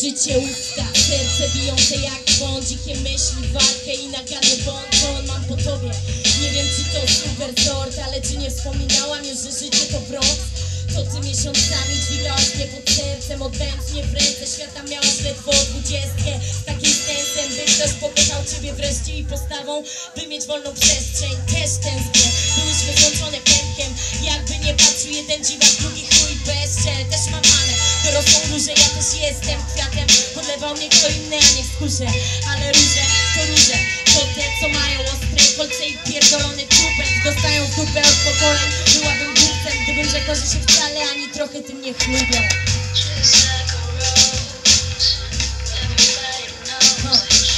Życie usta, serce bijące jak dzwon Dzikie myśli, walkę i nagadny błąd Błąd mam po tobie. Nie wiem czy to super sort Ale czy nie wspominałam już, że życie to brąz? To ty miesiącami dźwigałaś mnie pod sercem Odbędnie w ręce świata miałaś ledwo dwudziestkę. Z takim sensem, by ktoś pokochał ciebie wreszcie I postawą, by mieć wolną przestrzeń. Też tęsknię, byłyśmy jestem kwiatem Podlewał mnie kto inny, a nie skuszę Ale róże, to róże, to te co mają ostre kolce i pierdolony czupek Dostają w dupę od pokoleń, byłabym głupcem Gdybym rzekła, że się wcale ani trochę tym nie chlubią No,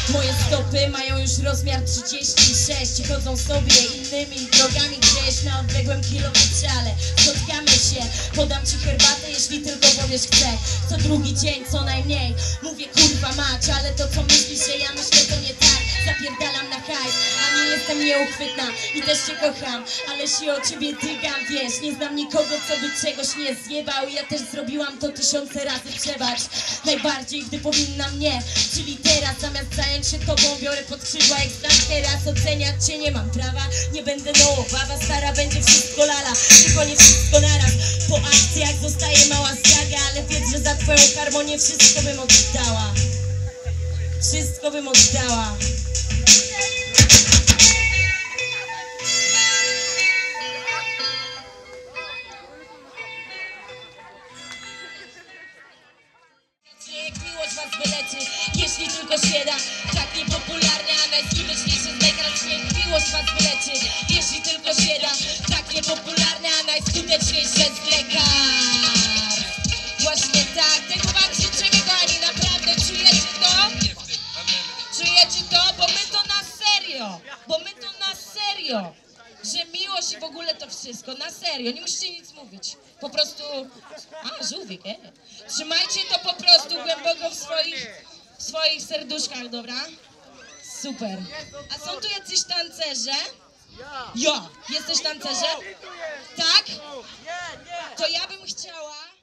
Moje stopy mają już rozmiar 36 i Chodzą sobie innymi drogami gdzieś na odległym kilometrze Ale spotkamy się, podam ci herbatę jeśli tylko powiesz chcę Co drugi dzień, co najmniej, mówię kurwa mać Ale to co myślisz, że ja myślę to nie tak. Zapierdalam na hajs, a nie jestem nieuchwytna I też cię kocham, ale się o ciebie dygam Wiesz, nie znam nikogo, co by czegoś nie zjebał. Ja też zrobiłam to tysiące razy, przebacz. Najbardziej, gdy powinna mnie Czyli teraz, zamiast zająć się tobą Biorę pod skrzydła jak znam teraz Oceniać cię nie mam prawa Nie będę no, baba stara będzie wszystko lala. Tylko nie wszystko naraz akcjach zostaje mała zjaga Ale wiedz, że za twoją harmonię wszystko bym oddała. Wszystko bym oddała. Jeśli tylko się da. Tak niepopularny, a najskuteczniejszy z najkraszniejszych Niech miłość was wyleczy, jeśli tylko się da. Tak niepopularny, a najskuteczniejszy z lekarstw Właśnie tak, tego wam życzę, kochani, naprawdę czujecie to? Czujecie to? Bo my to na serio, bo my to na serio że miłość i w ogóle to wszystko, na serio, nie musicie nic mówić. Po prostu, a żółwik, e. Trzymajcie to po prostu głęboko w swoich, w swoich serduszkach, dobra? Super. A są tu jacyś tancerze? Ja. Jesteś tancerzem? Tak? To ja bym chciała...